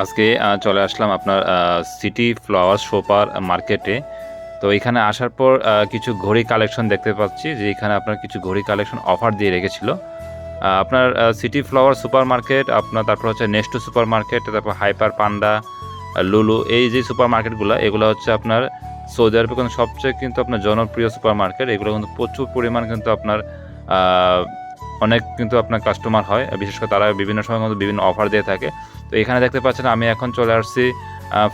আজকে চলে আসলাম আপনার সিটি ফ্লাওয়ার সোপার মার্কেটে তো এখানে আসার পর কিছু ঘড়ি কালেকশন দেখতে পাচ্ছি, যে এখানে আপনার কিছু ঘড়ি কালেকশন অফার দিয়ে রেখেছিল। আপনার সিটি ফ্লাওয়ার সুপার মার্কেট আপনার তারপর হচ্ছে নেস্টো সুপার মার্কেট তারপর হাইপার পান্ডা লুলু এই যে সুপার মার্কেটগুলো এগুলো হচ্ছে আপনার সৌদি আরবে কিন্তু সবচেয়ে কিন্তু আপনার জনপ্রিয় সুপার মার্কেট এগুলো কিন্তু প্রচুর পরিমাণ কিন্তু আপনার অনেক কিন্তু আপনার কাস্টমার হয়। বিশেষ করে তারা বিভিন্ন সময় কিন্তু বিভিন্ন অফার দিয়ে থাকে। তো এখানে দেখতে পাচ্ছেন আমি এখন চলে আসছি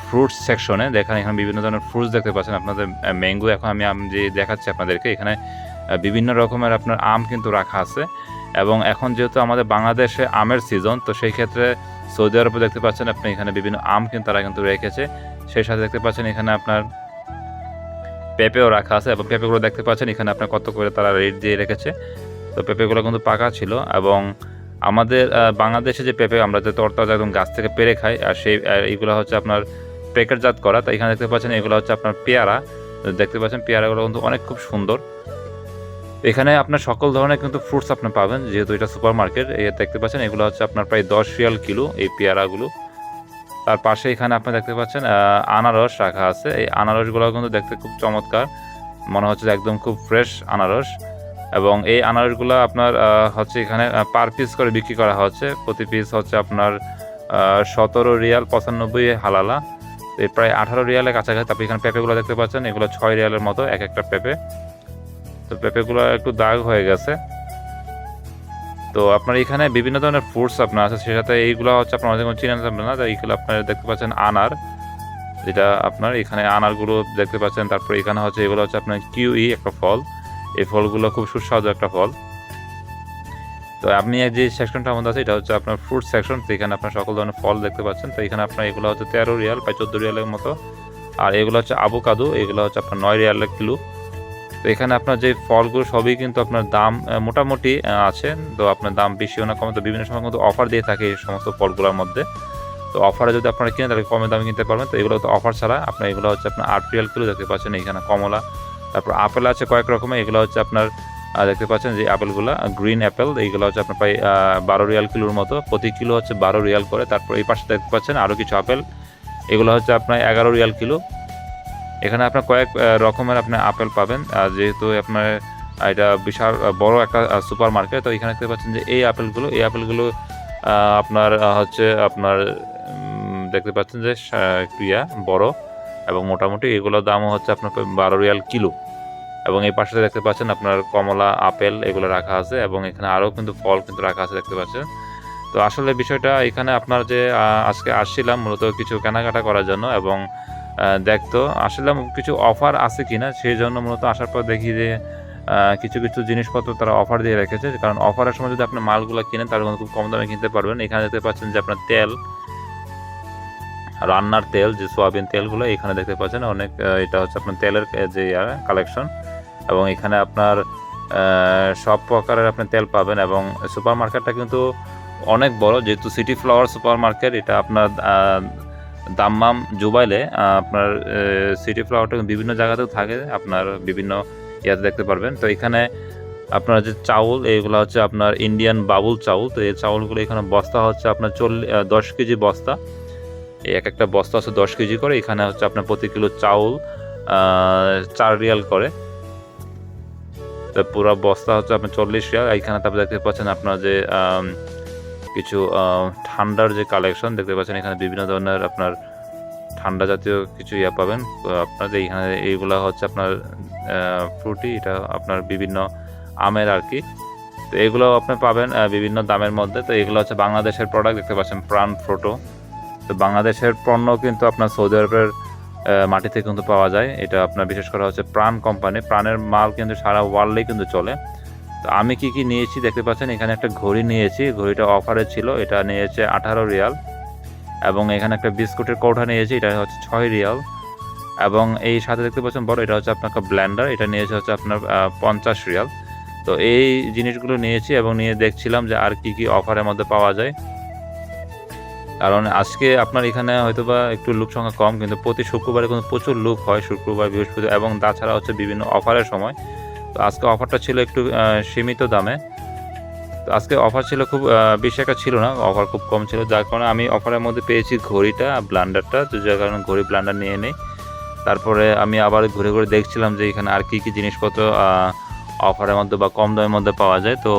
ফ্রুটস সেকশনে দেখেন, এখানে বিভিন্ন ধরনের ফ্রুটস দেখতে পাচ্ছেন আপনাদের ম্যাঙ্গো এখন আমি আম যে দেখাচ্ছি আপনাদেরকে, এখানে বিভিন্ন রকমের আপনার আম কিন্তু রাখা আছে। এবং এখন যেহেতু আমাদের বাংলাদেশে আমের সিজন তো সেই ক্ষেত্রে সৌদি আরবে দেখতে পাচ্ছেন আপনি এখানে বিভিন্ন আম কিন্তু তারা কিন্তু রেখেছে। সেই সাথে দেখতে পাচ্ছেন এখানে আপনার পেঁপেও রাখা আছে এবং পেঁপেগুলো দেখতে পাচ্ছেন এখানে আপনার কত করে তারা রেট দিয়ে রেখেছে। তো পেঁপেগুলো কিন্তু পাকা ছিল এবং আমাদের বাংলাদেশে যে পেঁপে আমরা যে তরতাজা একদম গাছ থেকে পেরে খাই, আর সেই এইগুলো হচ্ছে আপনার প্যাকেটজাত করা, তো এখানে দেখতে পাচ্ছেন এগুলো হচ্ছে আপনার পেয়ারা। দেখতে পাচ্ছেন পেয়ারাগুলো কিন্তু অনেক খুব সুন্দর। এখানে আপনার সকল ধরনের কিন্তু ফ্রুটস আপনি পাবেন, যেহেতু এটা সুপার মার্কেট দেখতে পাচ্ছেন এগুলো হচ্ছে আপনার প্রায় দশ রিয়াল কিলো এই পেয়ারাগুলো। তার পাশে এখানে আপনি দেখতে পাচ্ছেন আনারস রাখা আছে। এই আনারসগুলো কিন্তু দেখতে খুব চমৎকার, মনে হচ্ছে একদম খুব ফ্রেশ আনারস। এবং এই আনারসগুলো আপনার হচ্ছে এখানে পার পিস করে বিক্রি করা হচ্ছে। প্রতি পিস হচ্ছে আপনার সতেরো রিয়াল পঁচানব্বই হালালা। এই প্রায় আঠারো রিয়ালের কাছাকাছি তারপর এখানে পেঁপেগুলো দেখতে পাচ্ছেন। এগুলো ছয় রিয়ালের মতো, এক একটা পেঁপে। তো পেঁপেগুলো একটু দাগ হয়ে গেছে। তো আপনার এখানে বিভিন্ন ধরনের ফ্রুটস আপনার আছে। সে সাথে এইগুলো হচ্ছে আপনার অনেক চিনেন যাবেন না। এইগুলো আপনার দেখতে পাচ্ছেন আনার। যেটা আপনার এখানে আনারগুলো দেখতে পাচ্ছেন। তারপর এখানে হচ্ছে এগুলো হচ্ছে আপনার কিউই, একটা ফল। এই ফলগুলো খুব সুস্বাদু একটা ফল। তো আপনি যে সেকশনটা আমাদের আছে, এটা হচ্ছে আপনার ফ্রুট সেকশন তো এখানে আপনার সকল ধরনের ফল দেখতে পাচ্ছেন। তো এখানে আপনার এগুলো হচ্ছে তেরো রিয়াল বা চোদ্দ রিয়ালের মতো। আর এগুলো হচ্ছে আবুকাদু এগুলো হচ্ছে আপনার নয় রিয়ালের কিলো। তো এখানে আপনার যে ফলগুলো সবই কিন্তু আপনার দাম মোটামুটি আছে। তো আপনার দাম বেশিও না কম তো বিভিন্ন সময় কিন্তু অফার দিয়ে থাকে এই সমস্ত ফলগুলোর মধ্যে। তো অফারে যদি আপনারা কিনে, তাহলে কমে দামে কিনতে পারবেন। তো এগুলো তো অফার ছাড়া আপনার এগুলো হচ্ছে আপনার আট রিয়াল কিলো দেখতে পাচ্ছেন। এখানে কমলা তারপর আপেল আছে কয়েক রকমের, এগুলো হচ্ছে আপনার দেখতে পাচ্ছেন যে আপেলগুলো গ্রিন অ্যাপেল এইগুলো হচ্ছে আপনার প্রায় বারো রিয়াল কিলোর মতো, প্রতি কিলো হচ্ছে বারো রিয়াল করে। তারপর এই পাশে দেখতে পাচ্ছেন আরও কিছু আপেল, এগুলো হচ্ছে আপনার এগারো রিয়াল কিলো। এখানে আপনার কয়েক রকমের আপনার আপেল পাবেন যেহেতু আপনার এটা বিশাল বড় একটা সুপার মার্কেট তো এখানে দেখতে পাচ্ছেন যে এই আপেলগুলো এই আপেলগুলো আপনার হচ্ছে আপনার দেখতে পাচ্ছেন যে ক্রিয়া, বড়। এবং মোটামুটি এগুলোর দামও হচ্ছে আপনার বারো রিয়াল কিলো। এবং এই পাশে দেখতে পাচ্ছেন আপনার কমলা, আপেল এগুলো রাখা আছে এবং এখানে আরও কিন্তু ফল কিন্তু রাখা আছে দেখতে পাচ্ছেন। তো আসলে বিষয়টা এখানে আপনার যে আজকে আসছিলাম মূলত কিছু কেনাকাটা করার জন্য এবং দেখতো আসলে কিছু অফার আছে কি না সেই জন্য মূলত আসার পর দেখি যে কিছু কিছু জিনিসপত্র তারা অফার দিয়ে রেখেছে। কারণ অফারের সময় যদি আপনি মালগুলো কিনেন তাহলে খুব কম দামে কিনতে পারবেন। এখানে দেখতে পাচ্ছেন যে আপনার তেল রান্নার তেল, যে সোয়াবিন তেলগুলো এখানে দেখতে পাচ্ছেন, অনেক এটা হচ্ছে আপনার তেলের যে কালেকশন এবং এখানে আপনার সব প্রকারের আপনি তেল পাবেন এবং সুপার মার্কেটটা কিন্তু অনেক বড়, যেহেতু সিটি ফ্লাওয়ার সুপার মার্কেট এটা আপনার দাম্মাম জুবাইলে আপনার সিটি ফ্লাওয়ারটা বিভিন্ন জায়গাতেও থাকে, আপনার বিভিন্ন ইয়াতে দেখতে পারবেন। তো এখানে আপনার যে চাউল এইগুলো হচ্ছে আপনার ইন্ডিয়ান বাবুল চাউল, তো এই চাউলগুলো এখানে বস্তা হচ্ছে আপনার চল্লিশ দশ কেজি বস্তা। এই এক একটা বস্তা হচ্ছে দশ কেজি করে, এখানে হচ্ছে আপনার প্রতি কিলো চাউল চার রিয়াল করে। তো পুরো বস্তা হচ্ছে আপনার চল্লিশ রিয়াল, এইখানে তারপর দেখতে পাচ্ছেন আপনার যে কিছু ঠান্ডার যে কালেকশন দেখতে পাচ্ছেন এখানে বিভিন্ন ধরনের আপনার ঠান্ডা জাতীয় কিছু ইয়া পাবেন। আপনার যে এইখানে এইগুলো হচ্ছে আপনার ফ্রুটি, এটা আপনার বিভিন্ন আমের আর কি। তো এগুলো আপনি পাবেন বিভিন্ন দামের মধ্যে। তো এগুলো হচ্ছে বাংলাদেশের প্রোডাক্ট দেখতে পাচ্ছেন প্রাণ ফ্রোটো তো বাংলাদেশের পণ্য কিন্তু আপনার সৌদি আরবের মাটিতে কিন্তু পাওয়া যায়। এটা আপনার বিশেষ করে হচ্ছে প্রাণ কোম্পানি। প্রাণের মাল কিন্তু সারা ওয়ার্ল্ডেই কিন্তু চলে। তো আমি কি কি নিয়েছি দেখতে পাচ্ছেন? এখানে একটা ঘড়ি নিয়েছি। ঘড়িটা অফারে ছিল। এটা নিয়েছে আঠারো রিয়াল। এবং এখানে একটা বিস্কুটের কৌটা নিয়েছি। এটা হচ্ছে ছয় রিয়াল। এবং এই সাথে দেখতে পাচ্ছেন বড়, এটা হচ্ছে আপনার ব্ল্যান্ডার। এটা নিয়েছে হচ্ছে আপনার পঞ্চাশ রিয়াল। তো এই জিনিসগুলো নিয়েছি এবং নিয়ে দেখছিলাম যে আর কি কি অফারের মধ্যে পাওয়া যায়। কারণ আজকে আপনার এখানে হয়তো বা একটু লোক সংখ্যা কম, কিন্তু প্রতি শুক্রবারে কিন্তু প্রচুর লোক হয় শুক্রবার, বৃহস্পতি এবং তাছাড়া হচ্ছে বিভিন্ন অফারের সময়। তো আজকে অফারটা ছিল একটু সীমিত দামে। তো আজকে অফার ছিল খুব বেশি একটা ছিল না, অফার খুব কম ছিল। যার কারণে আমি অফারের মধ্যে পেয়েছি ঘড়িটা, ব্লান্ডারটা, তো যার কারণে ঘড়ি ব্লান্ডার নিয়ে নেই। তারপরে আমি আবার ঘুরে ঘুরে দেখছিলাম যে এখানে আর কী কী জিনিসপত্র অফারের মধ্যে বা কম দামের মধ্যে পাওয়া যায়। তো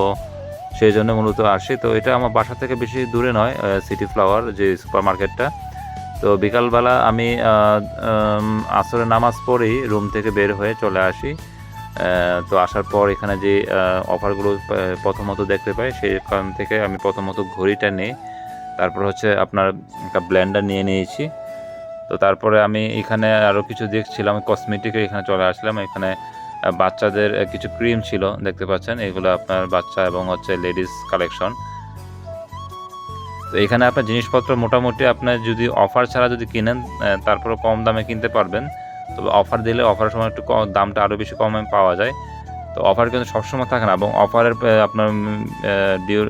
সেই জন্য মূলত আসি। তো এটা আমার বাসা থেকে বেশি দূরে নয় সিটি ফ্লাওয়ার যে সুপার মার্কেটটা তো বিকালবেলা আমি আসরের নামাজ পড়েই রুম থেকে বের হয়ে চলে আসি। তো আসার পর এখানে যে অফারগুলো প্রথমত দেখতে পাই সেই কারণ থেকে আমি প্রথমত ঘড়িটা নিই। তারপর হচ্ছে আপনার একটা ব্ল্যান্ডার নিয়ে নিয়েছি। তো তারপরে আমি এখানে আরও কিছু দেখছিলাম কসমেটিকের এখানে চলে আসলাম। এখানে বাচ্চাদের কিছু ক্রিম ছিল, দেখতে পাচ্ছেন, এগুলো আপনার বাচ্চা এবং হচ্ছে লেডিস কালেকশন তো এখানে আপনার জিনিসপত্র মোটামুটি আপনার যদি অফার ছাড়া যদি কিনেন তারপরে কম দামে কিনতে পারবেন। তবে অফার দিলে অফারের সময় একটু দামটা আরও বেশি কমে পাওয়া যায়। তো অফার কিন্তু সবসময় থাকে না এবং অফারের আপনার ডিউ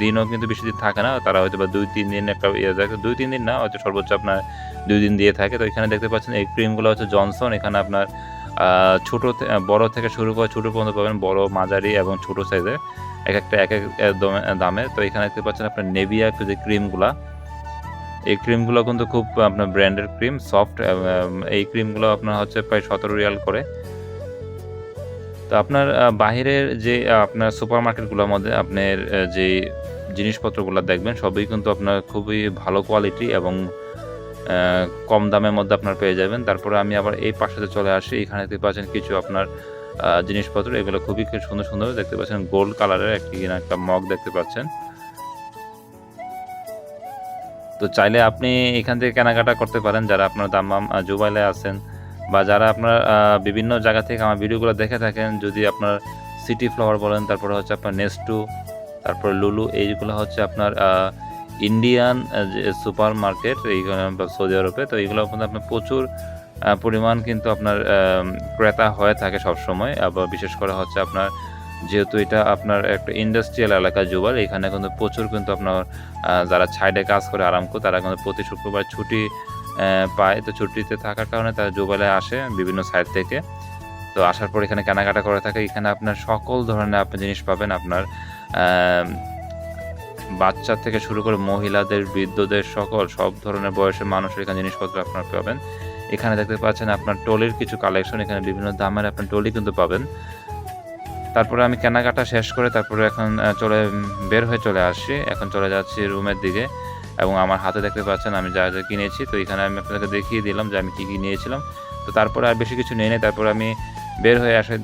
দিনও কিন্তু বেশি দিন থাকে না। তারা হয়তো বা দুই, তিন দিন একটা ইয়ে দেখে দুই, তিন দিন না, হয়তো সর্বোচ্চ আপনার দুই দিন দিয়ে থাকে। তো এখানে দেখতে পাচ্ছেন এই ক্রিমগুলো হচ্ছে জনসন এখানে আপনার ছোট বড় থেকে শুরু করে ছোট পর্যন্ত পাবেন, বড়, মাঝারি এবং ছোট সাইজের এক একটা, এক এক দমে- তো এখানে দেখতে পাচ্ছেন আপনার নেভিয়া যে ক্রিমগুলা এই ক্রিমগুলো কিন্তু খুব আপনার ব্র্যান্ডের ক্রিম সফট এই ক্রিমগুলো আপনার হচ্ছে প্রায় সতেরো রিয়াল করে। তো আপনার বাহিরের যে আপনার সুপার মার্কেটগুলোর মধ্যে আপনার যে জিনিসপত্রগুলো দেখবেন, সবই কিন্তু আপনার খুবই ভালো কোয়ালিটি এবং কম দামের মধ্যে আপনার পেয়ে যাবেন। তারপরে আমি আবার এই পাশে চলে আসি। এখানে দেখতে পাচ্ছেন কিছু আপনার জিনিসপত্র। এগুলো খুবই সুন্দর সুন্দর। দেখতে পাচ্ছেন গোল্ড কালারের একটি একটা মগ দেখতে পাচ্ছেন। তো চাইলে আপনি এখান থেকে কেনাকাটা করতে পারেন। যারা আপনার দাম্মাম জুবাইলে আছেন বা যারা আপনার বিভিন্ন জায়গা থেকে আমার ভিডিওগুলো দেখে থাকেন, যদি আপনার সিটি ফ্লাওয়ার বলেন, তারপরে হচ্ছে আপনার নেস্টু, তারপর লুলু, এইগুলো হচ্ছে আপনার ইন্ডিয়ান সুপার মার্কেট এইগুলো সৌদি আরবে তো এইগুলো আপনার প্রচুর পরিমাণ কিন্তু আপনার ক্রেতা হয়ে থাকে সবসময়। আবার বিশেষ করে হচ্ছে আপনার, যেহেতু এটা আপনার একটা ইন্ডাস্ট্রিয়াল এলাকা জুবাল এখানে কিন্তু প্রচুর কিন্তু আপনার যারা ছাইডে কাজ করে আরাম করে, তারা কিন্তু প্রতি শুক্রবার ছুটি পায়। তো ছুটিতে থাকার কারণে তারা জুবালে আসে বিভিন্ন সাইড থেকে। তো আসার পর এখানে কেনাকাটা করে থাকে। এখানে আপনার সকল ধরনের আপনি জিনিস পাবেন। আপনার বাচ্চা থেকে শুরু করে মহিলাদের, বৃদ্ধদের সকল, সব ধরনের বয়সের মানুষের এখানে জিনিসপত্র আপনার পাবেন। এখানে দেখতে পাচ্ছেন আপনার টলির কিছু কালেকশন এখানে বিভিন্ন দামের আপনার টলি কিন্তু পাবেন। তারপরে আমি কেনাকাটা শেষ করে তারপরে এখন চলে বের হয়ে চলে আসছি। এখন চলে যাচ্ছি রুমের দিকে এবং আমার হাতে দেখতে পাচ্ছেন আমি যা যা কিনেছি। তো এখানে আমি আপনাদেরকে দেখিয়ে দিলাম যে আমি কী কী নিয়েছিলাম। তো তারপরে আর বেশি কিছু নিয়ে নেই। তারপরে আমি বের হয়ে আসে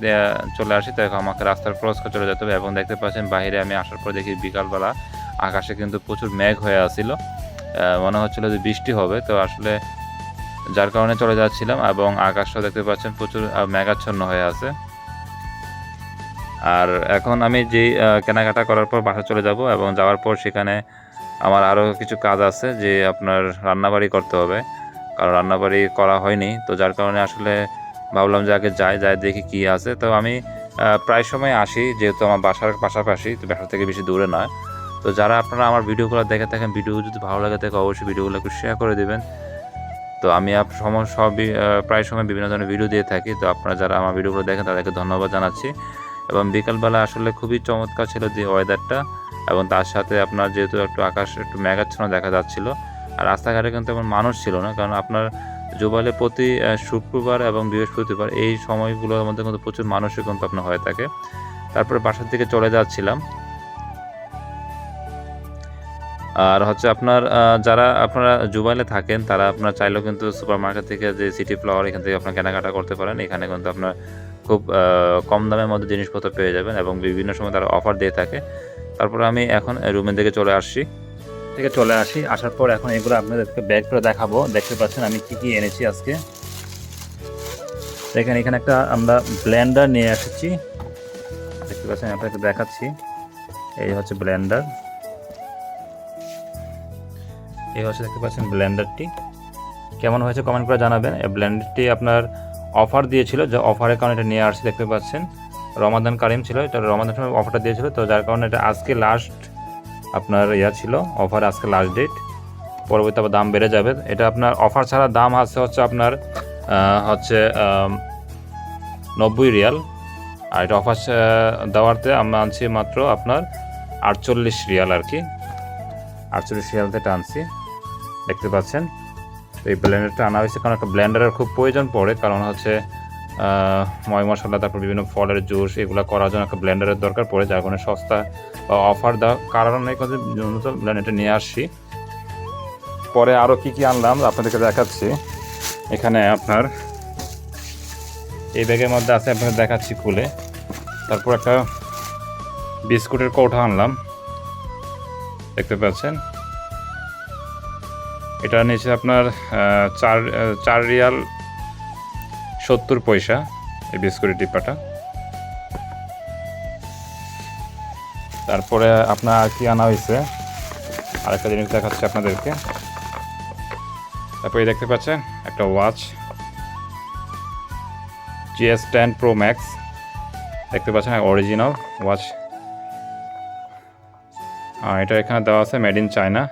চলে আসি। তো আমাকে রাস্তার ক্রস করে চলে যেতে হবে এবং দেখতে পাচ্ছেন বাইরে আমি আসার পর দেখি বিকালবেলা আকাশে কিন্তু প্রচুর মেঘ হয়ে আসছিল। মনে হচ্ছিল যে বৃষ্টি হবে, তো আসলে যার কারণে চলে যাচ্ছিলাম এবং আকাশটা দেখতে পাচ্ছেন প্রচুর মেঘাচ্ছন্ন হয়ে আছে। আর এখন আমি যে কেনাকাটা করার পর বাসা চলে যাব এবং যাওয়ার পর সেখানে আমার আরও কিছু কাজ আছে যে আপনার রান্নাবাড়ি করতে হবে। কারণ রান্নাবাড়ি করা হয়নি, তো যার কারণে আসলে ভাবলাম যে আগে যাই যাই দেখি কি আছে। তো আমি প্রায় সময় আসি, যেহেতু আমার বাসার পাশাপাশি, তো বাসা থেকে বেশি দূরে নয়। তো যারা আপনারা আমার ভিডিওগুলো দেখে থাকেন, ভিডিও যদি ভালো লাগে থাকে, অবশ্যই ভিডিওগুলো একটু শেয়ার করে দেবেন। তো আমি আপ সময় সবই প্রায় সময় বিভিন্ন ধরনের ভিডিও দিয়ে থাকি। তো আপনারা যারা আমার ভিডিওগুলো দেখেন, তাদেরকে ধন্যবাদ জানাচ্ছি। এবং বিকালবেলা আসলে খুবই চমৎকার ছিল যে ওয়েদারটা এবং তার সাথে আপনার যেহেতু একটু আকাশ একটু মেঘাচ্ছন্ন দেখা যাচ্ছিল। আর রাস্তাঘাটে কিন্তু এমন মানুষ ছিল না, কারণ আপনার জুবাইলে প্রতি শুক্রবার এবং বৃহস্পতিবার এই সময়গুলোর মধ্যে কিন্তু প্রচুর মানুষই কিন্তু আপনার হয়ে থাকে। তারপরে বাসার দিকে চলে যাচ্ছিলাম। আর হচ্ছে আপনার যারা আপনারা জুবাইলে থাকেন, তারা আপনার চাইলেও কিন্তু সুপার মার্কেট থেকে যে সিটি ফ্লাওয়ার, এখান থেকে আপনার কেনাকাটা করতে পারেন। এখানে কিন্তু আপনার খুব কম দামের মধ্যে জিনিসপত্র পেয়ে যাবেন এবং বিভিন্ন সময় তারা অফার দিয়ে থাকে। তারপরে আমি এখন রুমের দিকে চলে আসছি। থেকে চলে আসি। আসার পর এখন এগুলো আপনাদেরকে ব্যাগ করে দেখাবো। দেখতে পাচ্ছেন আমি কি কি এনেছি আজকে। দেখেন, এখানে একটা আমরা ব্লেন্ডার নিয়ে এসেছি। দেখতে পাচ্ছেন আপনাকে দেখাচ্ছি। এই হচ্ছে ব্লেন্ডার এই হচ্ছে দেখতে পাচ্ছেন ব্লেন্ডারটি। কেমন হয়েছে কমেন্ট করে জানাবেন। এই ব্লেন্ডারটি আপনার অফার দিয়েছিল, যে অফারের কারণে এটা নিয়ে আসছি দেখতে পাচ্ছেন। রমাদান কারিম ছিল, এটা রমাদান সময় অফারটা দিয়েছিল, তো যার কারণে এটা আজকে লাস্ট আপনার ইয়া ছিল অফার আজকে লাস্ট ডেট পরবর্তী আবার দাম বেড়ে যাবে। এটা আপনার অফার ছাড়া দাম আছে হচ্ছে আপনার হচ্ছে নব্বই রিয়াল। আর এটা অফার দেওয়ারতে আমরা আনছি মাত্র আপনার আটচল্লিশ রিয়াল আর কি। আটচল্লিশ রিয়ালতে টানছি দেখতে পাচ্ছেন। এই ব্লেন্ডারটা আনা হয়েছে কারণ একটা ব্লেন্ডারের খুব প্রয়োজন পড়ে, কারণ হচ্ছে ময় মশলা, তারপর বিভিন্ন ফলের জুস, এগুলো করার জন্য একটা ব্লেন্ডারের দরকার পড়ে, যার কারণে সস্তা বা অফার দেওয়ার কারণে কিন্তু ব্লেন্ডারটা নিয়ে আসছি। পরে আরও কী কী আনলাম, আপনাদেরকে দেখাচ্ছি। এখানে আপনার, এই ব্যাগের মধ্যে আছে আপনাকে দেখাচ্ছি খুলে। তারপর একটা বিস্কুটের কৌটা আনলাম। দেখতে পাচ্ছেন? এটা নিচে আপনার চার চার রিয়াল সত্তর পয়সা এই বিস্কুটের টিপাটা তারপরে আপনার আর কি আনা হয়েছে? আরেকটা জিনিস দেখাচ্ছি আপনাদেরকে। তারপরে দেখতে পাচ্ছেন, একটা watch GS ten pro max দেখতে পাচ্ছেন অরিজিনাল ওয়াচ আর এটা এখানে দেওয়া আছে মেড ইন চায়না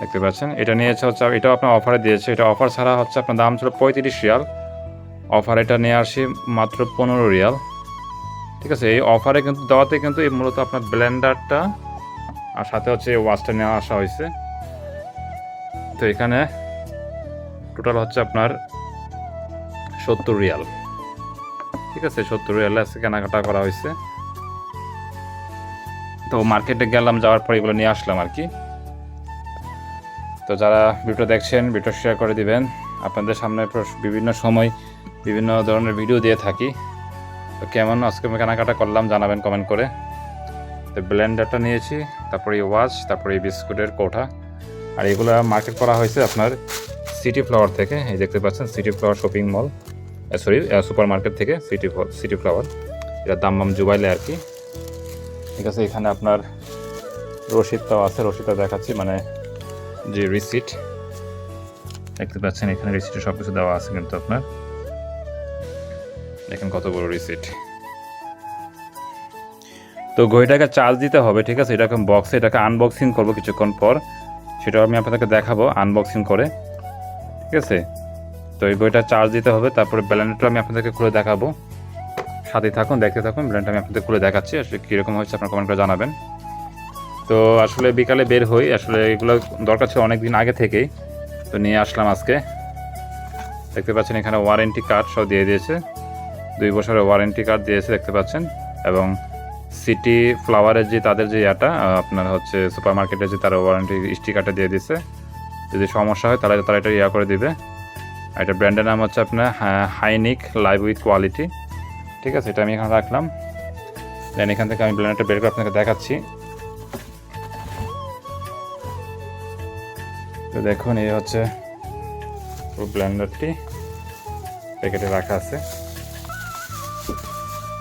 দেখতে পাচ্ছেন? এটা নিয়েছে হচ্ছে এটাও আপনার অফারে দিয়েছে। এটা অফার ছাড়া হচ্ছে আপনার দাম ছিল পঁয়ত্রিশ রিয়াল। অফার এটা নিয়ে আসি মাত্র পনেরো রিয়াল। ঠিক আছে, এই অফারে কিন্তু, দেওয়াতে কিন্তু এই মূলত আপনার ব্লেন্ডারটা আর সাথে হচ্ছে এই ওয়াচটা নেওয়া আসা হয়েছে। তো এখানে টোটাল হচ্ছে আপনার সত্তর রিয়াল। ঠিক আছে, সত্তর রিয়ালে আজকে কেনাকাটা করা হয়েছে। তো মার্কেটে গেলাম, যাওয়ার পর এগুলো নিয়ে আসলাম আর কি। তো যারা ভিডিও দেখছেন ভিডিও শেয়ার করে দিবেন। আপনাদের সামনে বিভিন্ন সময় বিভিন্ন ধরনের ভিডিও দিয়ে থাকি। তো কেমন? আজকে আমি কেনাকাটা করলাম, জানাবেন কমেন্ট করে। তো ব্লেন্ডারটা নিয়েছি, তারপরে ওয়াচ তারপরে এই বিস্কুটের কোঠা আর এগুলো মার্কেট করা হয়েছে আপনার সিটি ফ্লাওয়ার থেকে। এই দেখতে পাচ্ছেন city flower shopping mall sorry super market থেকে সিটি সিটি ফ্লাওয়ার এটা দাম বাম জুবাইলে আর কি। ঠিক আছে, এখানে আপনার রসিদটাও আছে রসিদটা দেখাচ্ছি মানে যে রিসিট দেখতে পাচ্ছেন এখানে রিসিটে সব কিছু দেওয়া আছে কিন্তু আপনার। দেখেন কত বড় রিসিট তো ঘড়িটাকে চার্জ দিতে হবে, ঠিক আছে? এটাকে বক্সে এটাকে আনবক্সিং করব কিছুক্ষণ পর। সেটাও আমি আপনাদেরকে দেখাবো আনবক্সিং করে। ঠিক আছে? তো এই বইটা চার্জ দিতে হবে, তারপরে ব্যালেন্ডটা আমি আপনাদেরকে খুলে দেখাবো। সাথে থাকুন, দেখতে থাকুন ব্যালেন্ডটা আমি আপনাদের খুলে দেখাচ্ছি। আসলে কীরকম হয়েছে আপনার কমেন্ট করে জানাবেন। তো আসলে বিকালে বের হই। আসলে এগুলো দরকার ছিল অনেক দিন আগে থেকেই। তো নিয়ে আসলাম আজকে। দেখতে পাচ্ছেন এখানে ওয়ারেন্টি কার্ড সব দিয়ে দিয়েছে। দুই বছরের ওয়ারেন্টি কার্ড দিয়েছে দেখতে পাচ্ছেন। এবং সিটি ফ্লাওয়ারের যে তাদের যে ইয়াটা আপনার হচ্ছে সুপার মার্কেটের যে তারা ওয়ারেন্টি স্টিকারটা দিয়ে দিচ্ছে যদি সমস্যা হয় তাহলে তারা এটা ইয়া করে দিবে। এটা ব্র্যান্ডের নাম হচ্ছে আপনার হাইনিক লাইভ উইথ কোয়ালিটি ঠিক আছে, এটা আমি এখানে রাখলাম। দেন এখান থেকে আমি ব্লেন্ডারটা বের করে আপনাকে দেখাচ্ছি। তো দেখুন, এই হচ্ছে পুরো ব্লেন্ডারটি প্যাকেটে রাখা আছে।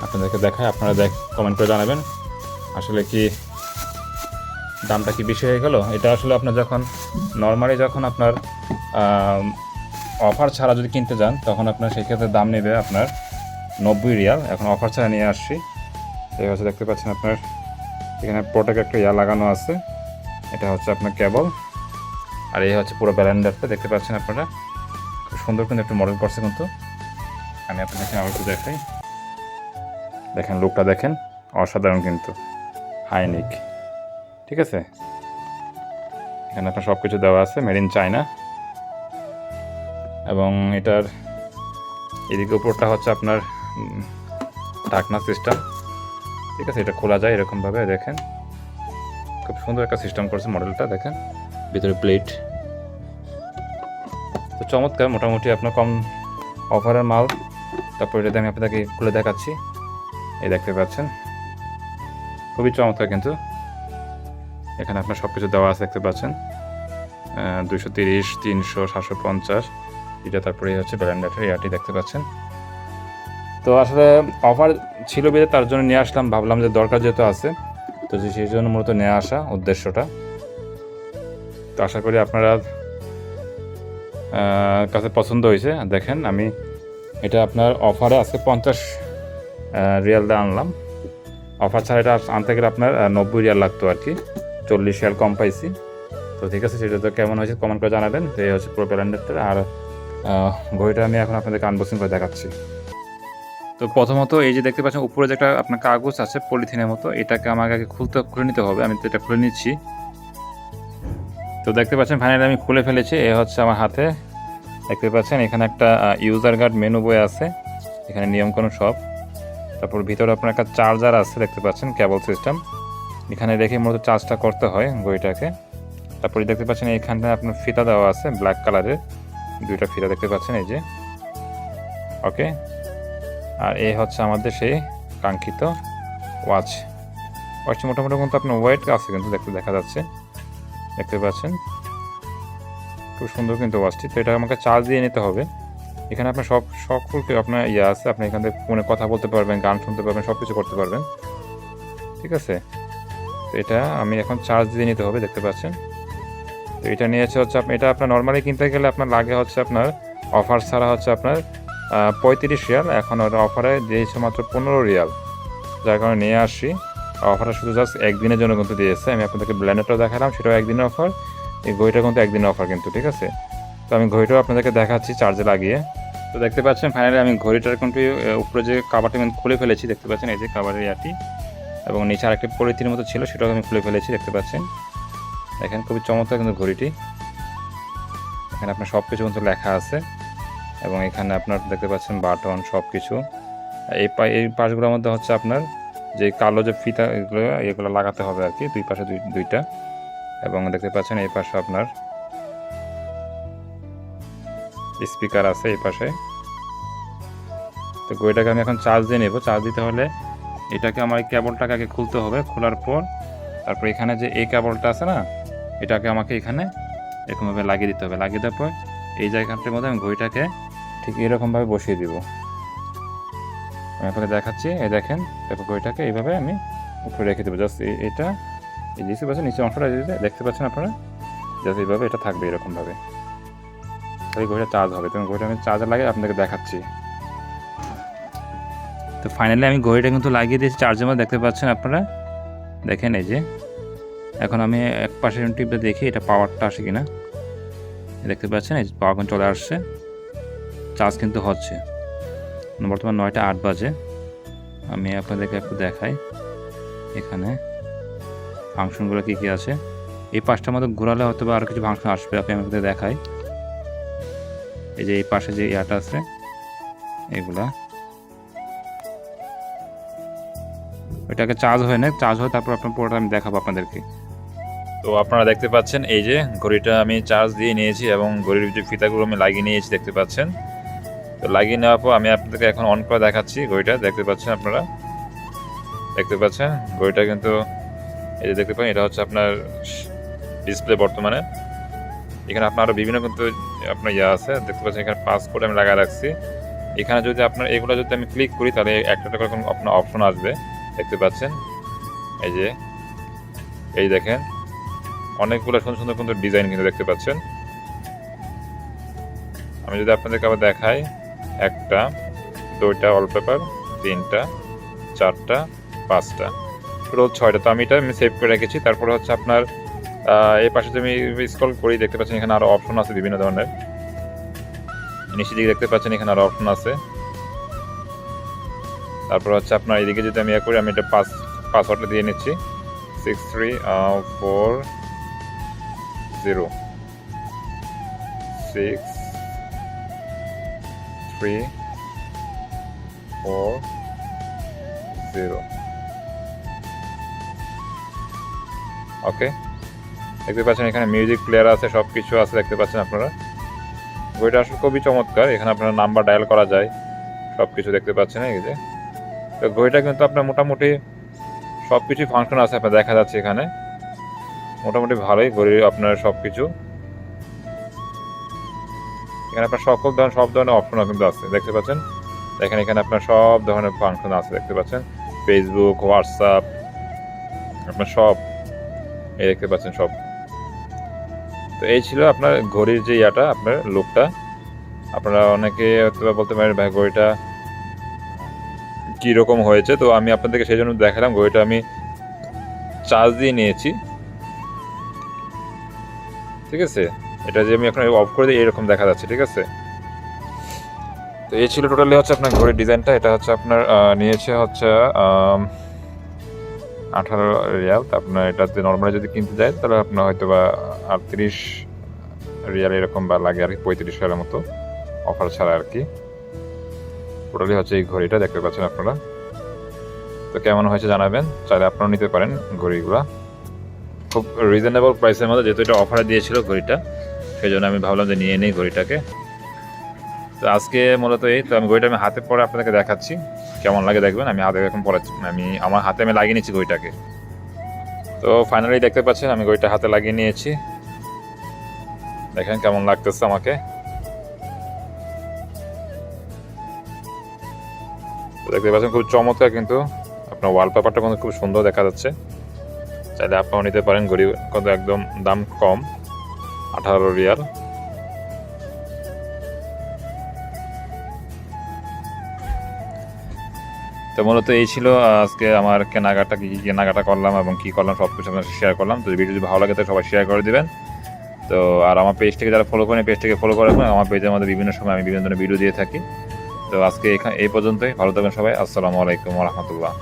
আপনাদেরকে দেখায় আপনারা দেখ কমেন্ট করে জানাবেন আসলে কি দামটা কি বেশি হয়ে গেল। এটা আসলে আপনার যখন নর্মালি যখন আপনার অফার ছাড়া যদি কিনতে যান, তখন আপনার সেই ক্ষেত্রে দাম নেবে আপনার নব্বই রিয়াল। এখন অফার ছাড়া নিয়ে আসছি। এই হচ্ছে, দেখতে পাচ্ছেন আপনার, এখানে প্রোটেক্ট একটা ইয়া লাগানো আছে। এটা হচ্ছে আপনার কেবল আর এই হচ্ছে পুরো ব্যালেন্ডারটা, দেখতে পাচ্ছেন আপনারা? খুব সুন্দর কিন্তু একটু মডেল করছে কিন্তু। আমি আপনাদেরকে আবার একটু দেখাই। দেখেন লুকটা দেখেন, অসাধারণ কিন্তু। হাইনিক ঠিক আছে? এখানে আপনার সব কিছু দেওয়া আছে মেড ইন চায়না এবং এটার এদিকে উপরটা হচ্ছে আপনার ঢাকনা সিস্টেম ঠিক আছে? এটা খোলা যায় এরকমভাবে, দেখেন। খুব সুন্দর একটা সিস্টেম করছে মডেলটা দেখেন। ভিতরে প্লেট তো চমৎকার, মোটামুটি আপনার কম অফারের মাল। তারপর এটাতে আমি আপনাকে খুলে দেখাচ্ছি। এই দেখতে পাচ্ছেন। খুবই চমৎকার কিন্তু। এখানে আপনার সব কিছু দেওয়া আছে, দেখতে পাচ্ছেন। দুশো তিরিশ, তিনশো, সাতশো পঞ্চাশ। এটা তারপরে হচ্ছে ব্র্যান্ডের এয়ারটি, দেখতে পাচ্ছেন। তো আসলে অফার ছিল বেঁধে তার জন্য নিয়ে আসলাম। ভাবলাম যে দরকার যেহেতু আছে, তো সেই জন্য মূলত নিয়ে আসা উদ্দেশ্যটা। তো আশা করি আপনারা কাছে পছন্দ হয়েছে। দেখেন, আমি এটা আপনার অফারে আজকে পঞ্চাশ রিয়াল দিয়ে আনলাম। অফার ছাড়া এটা আনতে গেলে আপনার নব্বই রিয়াল লাগতো আর কি। চল্লিশ রিয়াল কম পাইছি। তো ঠিক আছে, সেটা তো কেমন হয়েছে কমেন্ট করে জানাবেন। তো এই হচ্ছে পুরো ব্যালেন্ডারটা আর ঘড়িটা আমি এখন আপনাদেরকে আনবক্সিং করে দেখাচ্ছি। তো তো প্রথমত এই যে দেখতে পাচ্ছেন, উপরে যে একটা আপনার কাগজ আছে, পলিথিনের মতো, এটাকে আমাকে আগে খুলতে, খুলে নিতে হবে। আমি তো এটা খুলে নিচ্ছি। তো দেখতে পাচ্ছেন ফাইনালি আমি খুলে ফেলেছি, এ হচ্ছে আমার হাতে। দেখতে পাচ্ছেন, এখানে একটা ইউজার গার্ড মেনু বই আছে, এখানে নিয়মকানুন সব। তারপর ভিতরে আপনার একটা চার্জার আছে, দেখতে পাচ্ছেন কেবল সিস্টেম এখানে রেখে মূলত চার্জটা করতে হয় ঘড়িটাকে তারপরে দেখতে পাচ্ছেন এখানটা আপনার ফিতা দেওয়া আছে ব্ল্যাক কালারের দুইটা ফিতা দেখতে পাচ্ছেন, এই যে। ওকে আর এই হচ্ছে আমাদের সেই কাঙ্ক্ষিত ওয়াচ ওয়াচটি মোটামুটি কিন্তু আপনার ওয়েট আছে, কিন্তু দেখতে দেখা যাচ্ছে। দেখতে পাচ্ছেন? খুব সুন্দর কিন্তু ওয়াচটি। তো এটা আমাকে চার্জ দিয়ে নিতে হবে। এখানে আপনার সব, সকল আপনার ইয়ে আছে, আপনি এখান থেকে ফোনে কথা বলতে পারবেন, গান শুনতে পারবেন সব কিছু করতে পারবেন। ঠিক আছে? তো এটা আমি এখন চার্জ দিয়ে নিতে হবে, দেখতে পাচ্ছেন? তো এটা নিয়েছে হচ্ছে এটা আপনার নর্মালি কিনতে গেলে আপনার লাগে হচ্ছে আপনার অফার ছাড়া হচ্ছে আপনার পঁয়ত্রিশ রিয়াল। এখন ওটা অফারে দিয়েছে মাত্র পনেরো রিয়াল। যার কারণে নিয়ে আসি অফারটা শুধু জাস্ট একদিনের জন্য কিন্তু দিয়েছে। আমি আপনাদেরকে ব্ল্যান্ডারটাও দেখালাম, সেটাও একদিনের অফার। এই ঘড়িটা কিন্তু একদিনের অফার কিন্তু, ঠিক আছে? তো আমি ঘড়িটাও আপনাদেরকে দেখাচ্ছি চার্জে লাগিয়ে। তো দেখতে পাচ্ছেন ফাইনালি আমি ঘড়িটার কিন্তু উপরে যে কাবারটা আমি খুলে ফেলেছি, দেখতে পাচ্ছেন? এই যে কাবারের ইয়াটি। এবং নিচে আরেকটি পলিথিনের মতো ছিল, সেটাও আমি খুলে ফেলেছি, দেখতে পাচ্ছেন? দেখেন, খুবই চমৎকার কিন্তু ঘড়িটি। এখানে আপনার সব কিছু কিন্তু লেখা আছে। এবং এখানে আপনার দেখতে পাচ্ছেন বাটন সব কিছু এই এই পাশগুলোর মধ্যে হচ্ছে আপনার যে কালো যে ফিতা, এগুলো এগুলো লাগাতে হবে আর কি, দুই পাশে দুই, দুইটা। এবং দেখতে পাচ্ছেন এই পাশে আপনার স্পিকার আছে এই পাশে। তো ঘড়িটাকে আমি এখন চার্জ দিয়ে নেব। চার্জ দিতে হলে এটাকে আমার এই কেবলটাকে আগে খুলতে হবে। খোলার পর তারপর এখানে যে এই কেবলটা আছে না, এটাকে আমাকে এখানে এরকমভাবে লাগিয়ে দিতে হবে। লাগিয়ে দেওয়ার পর এই জায়গাটার মধ্যে আমি ঘড়িটাকে ঠিক এরকমভাবে বসিয়ে দিব। আমি আপনাকে দেখাচ্ছি, এই দেখেন তারপর ঘড়িটাকে এইভাবে আমি উপরে রেখে দেবো। জাস্ট এটা, এই দেখতে পাচ্ছেন, নিচে অংশটা দেখতে পাচ্ছেন আপনারা? জাস্ট এইভাবে এটা থাকবে এরকমভাবে। তাহলে ঘড়িটা চার্জ হবে। তো ঘড়িটা আমি চার্জার লাগিয়ে আপনাকে দেখাচ্ছি। তো ফাইনালি আমি ঘড়িটা কিন্তু লাগিয়ে দিয়েছি চার্জের মধ্যে দেখতে পাচ্ছেন আপনারা? দেখেন এই যে, এখন আমি এক পাশে টিপে দেখি, এটা পাওয়ারটা আসে কিনা? দেখতে পাচ্ছেন, এই পাওয়ার কিন্তু চলে আসছে। চার্জ কিন্তু হচ্ছে। বর্তমান নয়টা আট বাজে। আমি আপনাদেরকে একটু দেখাই। এখানে ফাংশনগুলো কী কী আছে? এই পাশটার মধ্যে ঘোরালে হয়তো বা আরও কিছু ফাংশন আসবে, আপনি আমাকে দেখাই। এই যে এই পাশে যে ইয়াটা আছে, এগুলা। ওইটাকে চার্জ হয় না চার্জ হয়, তারপর আপনার পুরোটা আমি দেখাবো আপনাদেরকে। তো আপনারা দেখতে পাচ্ছেন, এই যে ঘড়িটা আমি চার্জ দিয়ে নিয়েছি এবং ঘড়ির যে ফিতাগুলো আমি লাগিয়ে নিয়েছি, দেখতে পাচ্ছেন। তো লাগিয়ে নেওয়ার পর আমি আপনাদেরকে এখন অন করে দেখাচ্ছি ঘড়িটা দেখতে পাচ্ছেন আপনারা? দেখতে পাচ্ছেন? ঘড়িটা কিন্তু এই যে দেখতে পাচ্ছেন এটা হচ্ছে আপনার ডিসপ্লে বর্তমানে। এখানে আপনার আরও বিভিন্ন কিন্তু আপনার ইয়ে আছে। দেখতে পাচ্ছেন, এখানে পাসপোর্ট আমি লাগায় রাখছি। এখানে যদি আপনার, এগুলো যদি আমি ক্লিক করি, তাহলে একটা করে কোনো আপনার অপশন আসবে। দেখতে পাচ্ছেন? এই যে, এই দেখেন। অনেকগুলো সুন্দর সুন্দর সুন্দর ডিজাইন কিন্তু দেখতে পাচ্ছেন। আমি যদি আপনাদেরকে আবার দেখাই। একটা, দুইটা অলপেপার তিনটা, চারটা, পাঁচটা। টোটাল ছয়টা। তো আমি এটা আমি সেভ করে রেখেছি। তারপরে হচ্ছে আপনার এই পাশে যদি আমি স্ক্রল করি, দেখতে পাচ্ছেন এখানে আরও অপশন আছে বিভিন্ন ধরনের। নিচের দিকে দেখতে পাচ্ছেন এখানে আরও অপশন আছে। তারপর হচ্ছে আপনার এদিকে যদি আমি ইয়ে করি, আমি এটা পাস পাসওয়ার্ডটা দিয়ে নিচ্ছি। Six three four zero six three four zero okay দেখতে পাচ্ছেন এখানে মিউজিক প্লেয়ার আছে সব কিছু আছে, দেখতে পাচ্ছেন আপনারা। বইটা আসলে খুবই চমৎকার, এখানে আপনার নাম্বার ডায়াল করা যায় সব কিছু দেখতে পাচ্ছেন, এই যে। তো ঘড়িটা কিন্তু আপনার মোটামুটি সব কিছুই ফাংশন আছে, আপনার দেখা যাচ্ছে এখানে। মোটামুটি ভালোই ঘড়ির আপনার সব কিছু এখানে আপনার সকল ধরনের, সব ধরনের অপশন কিন্তু আছে, দেখতে পাচ্ছেন? দেখেন এখানে আপনার সব ধরনের ফাংশন আছে, দেখতে পাচ্ছেন? ফেসবুক হোয়াটসঅ্যাপ আপনার সব, এই দেখতে পাচ্ছেন সব। তো এই ছিল আপনার ঘড়ির যে ইয়াটা, আপনার লুকটা আপনারা অনেকে হয়তো বলতে পারেন, ভাই, ঘড়িটা কীরকম হয়েছে? তো আমি আপনাদেরকে সেই জন্য দেখালাম, ঘড়িটা আমি চার্জ দিয়ে নিয়েছি। ঠিক আছে? এটা যে আমি এখন অফ করে দিই, এরকম দেখা যাচ্ছে, ঠিক আছে? তো এই ছিল টোটালি হচ্ছে আপনার ঘড়ির ডিজাইনটা, এটা হচ্ছে আপনার নিয়েছে হচ্ছে আঠারো রিয়াল, তা আপনার এটাতে নর্মালি যদি কিনতে যায় তাহলে আপনার হয়তো বা আটত্রিশ রিয়াল এরকম বা লাগে আর কি, পঁয়ত্রিশ রিয়ালের মতো অফার ছাড়া আর কি। টোটালি হচ্ছে এই ঘড়িটা, দেখতে পাচ্ছেন আপনারা? তো কেমন হয়েছে জানাবেন, চাইলে আপনারা নিতে পারেন ঘড়িগুলা। খুব রিজনেবল প্রাইসের মধ্যে যেহেতু এটা অফারে দিয়েছিল ঘড়িটা সেই জন্য আমি ভাবলাম যে নিয়ে নিই ঘড়িটাকে। তো আজকে মূলত এই, তো আমি ঘড়িটা আমি হাতে পরে আপনাদেরকে দেখাচ্ছি। কেমন লাগে দেখবেন? আমি হাতে এখন পড়াচ্ছি আমি, আমার হাতে আমি লাগিয়ে নিয়েছি ঘড়িটাকে। তো ফাইনালি দেখতে পাচ্ছেন, আমি ঘড়িটা হাতে লাগিয়ে নিয়েছি। দেখেন কেমন লাগতেছে আমাকে। দেখতে পাচ্ছেন খুব চমৎকার কিন্তু আপনার ওয়ালপেপারটা কিন্তু খুব সুন্দর দেখা যাচ্ছে। চাইলে আপনারাও নিতে পারেন গরিব কিন্তু একদম দাম কম। আঠারো রিয়াল তো মূলত এই ছিল আজকে আমার কেনাকাটা, কী কী কেনাকাটা করলাম এবং কী করলাম, সব কিছু আপনার শেয়ার করলাম। তো ভিডিও যদি ভালো লাগে তো সবাই শেয়ার করে দিবেন। তো আর আমার পেজ থেকে যারা ফলো করেন পেজ থেকে ফলো করে আমার পেজের মধ্যে বিভিন্ন সময় আমি বিভিন্ন ধরনের ভিডিও দিয়ে থাকি। তো আজকে এখানে এই পর্যন্তই। ভালো থাকবেন সবাই। আসসালামু আলাইকুম রহমতুল্লাহ।